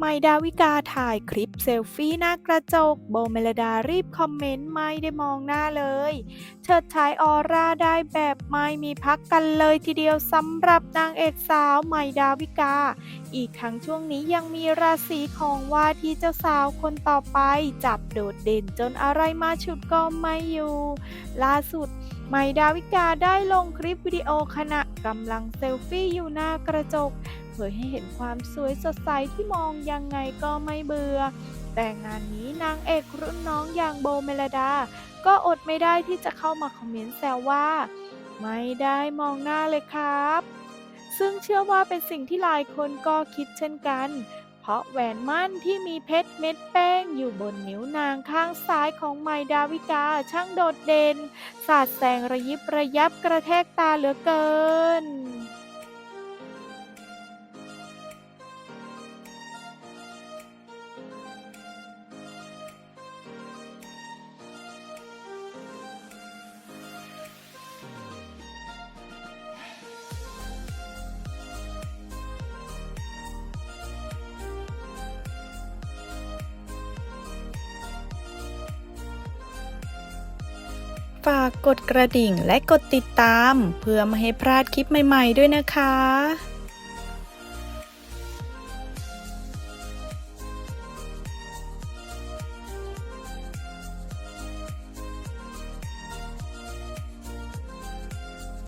ไมดาวิกาถ่ายคลิปเซลฟี่หน้ากระจก โบเมลดารีบคอมเมนต์ไม่ได้มองหน้าเลย เฉิดฉายออร่าได้แบบไม่มีพักกันเลยทีเดียวสำหรับนางเอกสาวไมดาวิกา อีกทั้งช่วงนี้ยังมีราศีของว่าที่เจ้าสาวคนต่อไป จับโดดเด่นจนอะไรมาฉุดก็ไม่อยู่ ล่าสุดไมดาวิกาได้ลงคลิปวิดีโอขณะกำลังเซลฟี่อยู่หน้ากระจก ผยให้เห็นความสวยสดใสที่มองยังไงก็ไม่เบื่อ แต่งานนี้นางเอกรุ่นน้องอย่างโบเมลดา ก็อดไม่ได้ที่จะเข้ามาคอมเมนต์แซวว่า ไม่ได้มองหน้าเลยครับ ซึ่งเชื่อว่าเป็นสิ่งที่หลายคนก็คิดเช่นกัน เพราะแหวนมั่นที่มีเพชรเม็ดแป้งอยู่บนนิ้วนางข้างซ้ายของไมดาวิกาช่างโดดเด่น สาดแสงระยิบระยับกระแทกตาเหลือเกิน ฝากกดกระดิ่งและกดติดตาม เพื่อไม่ให้พลาดคลิปใหม่ ๆ ด้วยนะคะ